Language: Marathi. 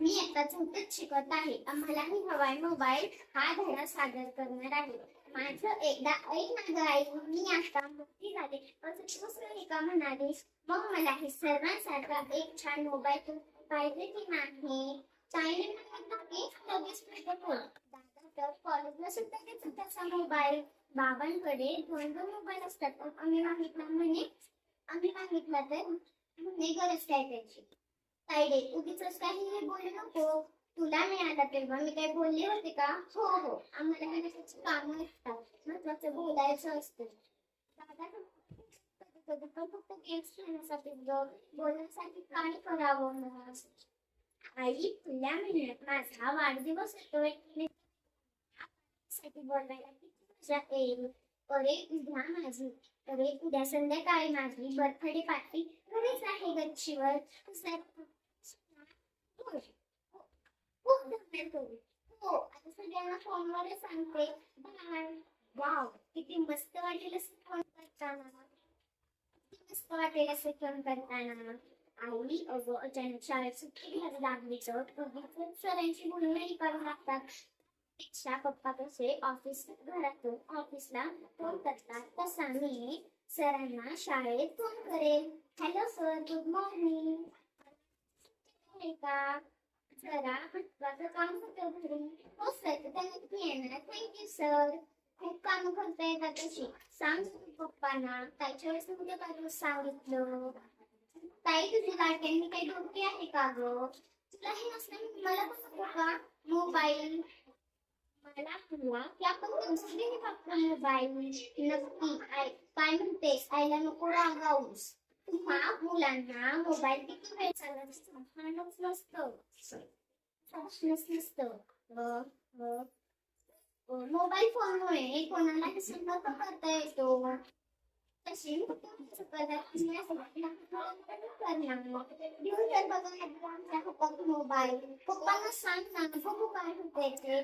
मी आता चौथीत शिकत आहे. आम्हालाही हवाय मोबाईल हा धडा सादर करणार आहे. माझं एकदा ऐक माझं आई मी आता मोठी झाले. असं दुसरं एका म्हणाले मग मला हे सर्वांसारखा एक छान मोबाईल पाहिजे की नाही? ताईने लगेच तर कॉलेजला सुद्धा घेतो त्याचा मोबाईल. बाबांकडे दोन दोन मोबाईल असतात. आम्ही मागितला म्हणे आम्ही मागितला तर म्हणे गरज काय त्याची? ताईडे उगीच काही बोलू नको तुला मिळाला तेव्हा मी काही बोलले होते का? हो हो. आम्हाला त्याची कामं असतात महत्वाचं बोलायचं असतं. कधी पण फक्त गेम्स खेळण्यासाठी ग- बोलण्यासाठी काय करावं मला आई तुला मिळत माझा वाढदिवस येतोयसाठी बोलायला किती मजा येईल. अरे उद्या माझी. अरे उद्या संध्याकाळी माझी बर्थडे पार्टी. घरीच आहे गच्चीवर. हो, आता सगळ्यांना सांगते बाय वाव किती मस्त वाटेल असं फोन करताना किती मस्त वाटेल असं फोन करताना आई अगं अचानक शाळेत सुट्टी घ्यावी लागली तर सरांशी बोलणंही लागतात पेक्षा पप्पा कसे ऑफिस घरातून ऑफिसला फोन करतात तसा मी सरांना शाळेत फोन करेल हॅलो सर गुड मॉर्निंग का? जरा महत्वाचं काम होतं घरी हो सर त्यांना तुम्ही येणार. थँक्यू सर खूप काम करता का तशी सांग तू पप्पांना. त्याच्या वेळेस तुझ्या बाजूला सांगितलं? ताई तुझी गाठ्यांनी काही डोके आहे का ग? तुला हे नसलं मला कसं का? मोबाईल. मला म्हणला की आपण कन्सिडर हे मोबाईल. नक्की. आय काय म्हणते? आईला नको रागावूस. तुम्हा मुलांना मोबाईल किती वेळ चालत असतो हाणच नसतं प्रश्नच नसतं व- व- व मोबाईल फोनमुळे कोणालाही संपर्क करता येतो तशी तुमचं पदार्थ करणार दिवसभर बघा आमच्या हातात मोबाईल पप्पांना सांग ना बघू काय होतंय ते